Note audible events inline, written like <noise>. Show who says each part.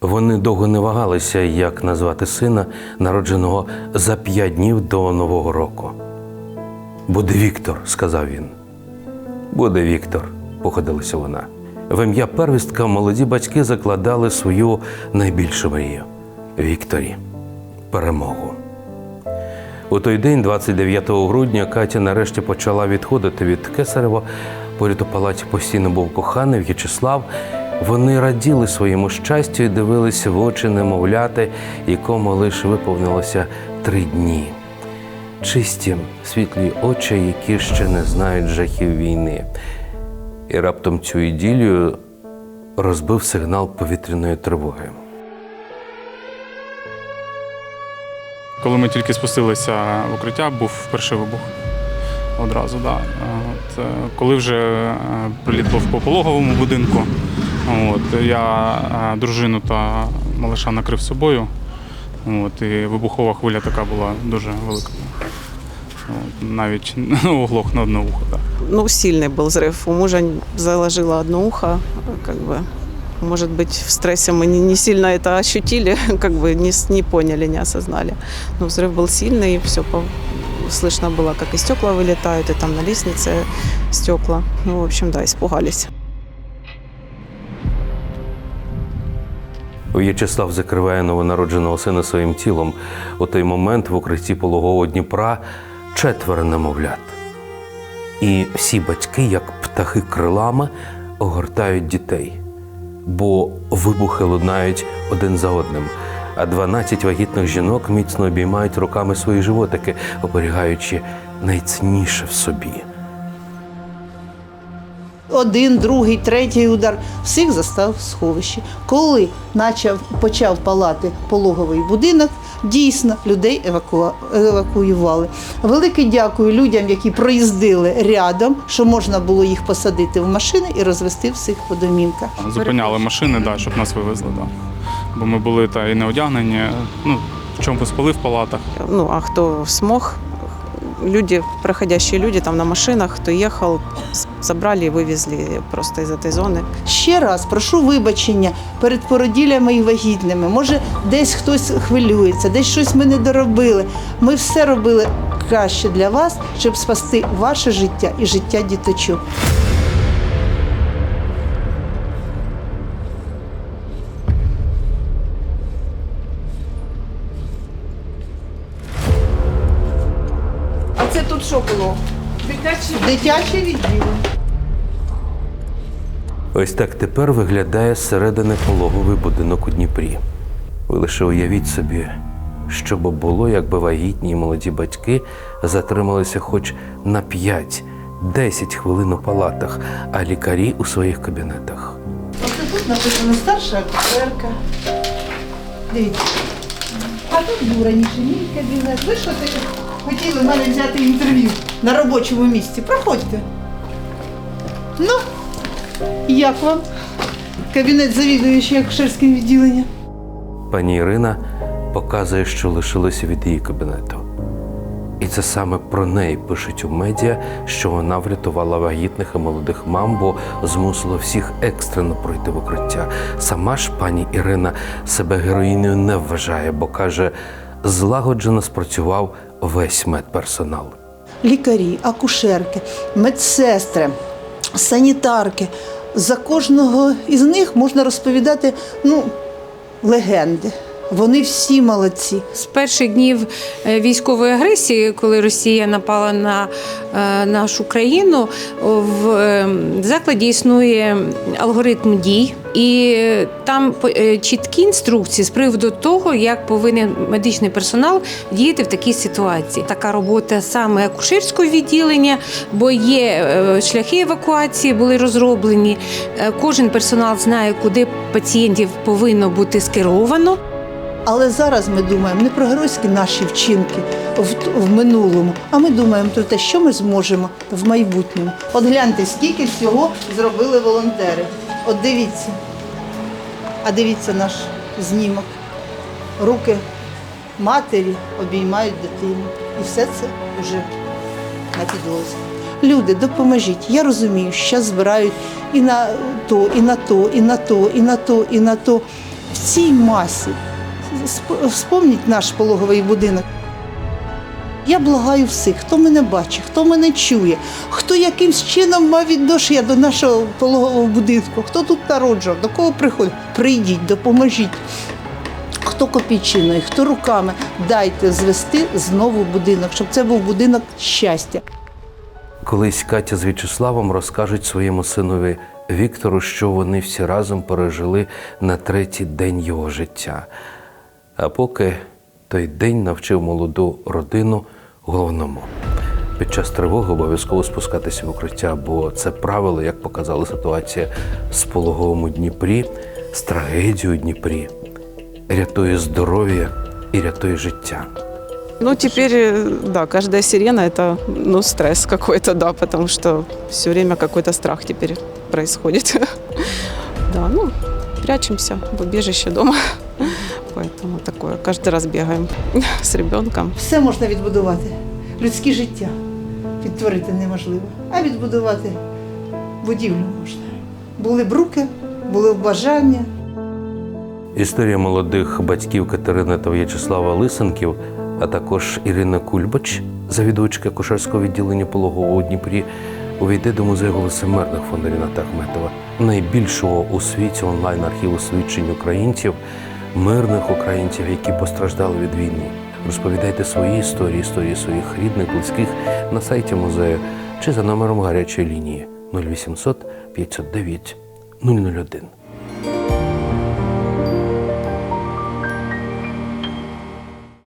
Speaker 1: Вони довго не вагалися, як назвати сина, народженого за п'ять днів до Нового року. Буде Віктор, сказав він. Буде Віктор, походилася вона. В ім'я первістка молоді батьки закладали свою найбільшу мрію Вікторі перемогу. У той день, 29 грудня, Катя нарешті почала відходити від Кесарева. Поряд у палаті постійно був коханий В'ячеслав. Вони раділи своєму щастю і дивилися в очі немовляти, якому лише виповнилося три дні. Чисті, світлі очі, які ще не знають жахів війни. І раптом цю іділію розбив сигнал повітряної тривоги.
Speaker 2: Коли ми тільки спустилися в укриття, був перший вибух. Одразу, да. От, е, коли вже е, приліт був по пологовому будинку, от, я е, дружину та малиша накрив собою. От, і вибухова хвиля така була дуже велика. От, навіть <laughs> ну, оглох на одне ухо. Так.
Speaker 3: Ну, сильный был взрыв. У мужа заложило одно ухо, как бы. Может быть, в стрессе мы не, не сильно это ощутили, <laughs> как бы не, с- не поняли, не осознали. Но взрыв был сильный, и все слышно было, как и стекла вылетают, и там на лестнице стекла. Ну, в общем, да, испугались.
Speaker 1: В'ячеслав закриває новонародженого сина своїм тілом. У той момент в укритті пологового Дніпра четверо немовлят. І всі батьки, як птахи крилами, огортають дітей, бо вибухи лунають один за одним. А 12 вагітних жінок міцно обіймають руками свої животики, оберігаючи найцінніше в собі.
Speaker 4: Один, другий, третій удар всіх застав в сховищі. Коли почав, почав палати пологовий будинок, дійсно людей еваку... евакуювали. Велике дякую людям, які проїздили рядом, що можна було їх посадити в машини і розвести всіх по домівках.
Speaker 2: Зупиняли машини, да, щоб нас вивезли. Да. Бо ми були та і не одягнені, ну, в чому спали в палатах.
Speaker 3: Ну, а кто смог, люди, проходящие люди там на машинах, кто ехал, с- забрали и вывезли просто из этой зоны.
Speaker 4: Ще раз прошу вибачення перед породілями і вагітними. Може, десь хтось хвилюється, десь щось ми не доробили. Ми все робили краще для вас, щоб спасти ваше життя і життя діточок.
Speaker 5: Що було? Дитячий
Speaker 4: Дитяче відділення.
Speaker 1: Ось так тепер виглядає зсередини пологовий будинок у Дніпрі. Ви лише уявіть собі, що би було, якби вагітні й молоді батьки затрималися хоч на 5-10 хвилин у палатах, а лікарі у своїх кабінетах.
Speaker 4: Оце тут написано старша акушерка. Дивіться. А тут був раніше мій кабінет. Ви що таке хотіли мене взяти інтерв'ю на робочому місці? Проходьте. Ну, як вам? Кабінет завідуючий акушерським відділенням.
Speaker 1: Пані Ірина показує, що лишилося від її кабінету. І це саме про неї пишуть у медіа, що вона врятувала вагітних і молодих мам, бо змусила всіх екстрено пройти в укриття. Сама ж пані Ірина себе героїнею не вважає, бо каже, злагоджено спрацював весь медперсонал.
Speaker 4: лікарі, акушерки, медсестри, санітарки. За кожного із них можна розповідати ну, легенди. Вони всі молодці.
Speaker 6: З перших днів е, військової агресії, коли Росія напала на е, нашу країну, в е, закладі існує алгоритм дій, і там чіткі інструкції з приводу того, як повинен медичний персонал діяти в такій ситуації. Така робота саме акушерського відділення, бо є шляхи евакуації, були розроблені. Кожен персонал знає, куди пацієнтів повинно бути скеровано.
Speaker 4: Але зараз ми думаємо не про геройські наші вчинки в, в минулому, а ми думаємо про те, що ми зможемо в майбутньому. От гляньте, скільки всього зробили волонтери. От дивіться. А дивіться наш знімок. Руки матері обіймають дитину. І все це вже на підлозі. Люди, допоможіть. Я розумію, що збирають і на то, і на то, і на то, і на то, і на то. в цій масі. Сп- Вспомніть наш пологовий будинок. Я благаю всіх, хто мене бачить, хто мене чує, хто якимсь чином мав відношення до нашого пологового будинку, хто тут народжував, до кого приходить, прийдіть, допоможіть. Хто копійчиною, хто руками, дайте звести знову будинок, щоб це був будинок щастя.
Speaker 1: Колись Катя з В'ячеславом розкажуть своєму синові Віктору, що вони всі разом пережили на третій день його життя. А поки той день навчив молоду родину головному. Під час тривоги обов'язково спускатися в укриття, бо це правило, як показала ситуація з пологовим у Дніпрі, з трагедією Дніпрі, рятує здоров'я і рятує життя.
Speaker 3: Ну, теперь, э, да, каждая сирена – это, ну, стресс какой-то, да, потому что все время какой-то страх теперь происходит. <laughs> Да, ну, прячемся в убежище дома. Поэтому такое, каждый раз бегаем <laughs> с ребенком.
Speaker 4: Все можна відбудувати. Людське життя відтворити неможливо, а відбудувати будівлю можна. Були б руки, були б бажання.
Speaker 1: Історія молодих батьків Катерини та В'ячеслава Лисенків, а також Ірина Кульбач, завідувачка кошарського відділення пологового у Дніпрі, увійде до музею голосимирних фонду Ріната Ахметова, найбільшого у світі онлайн-архіву свідчень українців, мирних українців, які постраждали від війни. Розповідайте свої історії, історії своїх рідних, близьких на сайті музею чи за номером гарячої лінії 0800 509 001.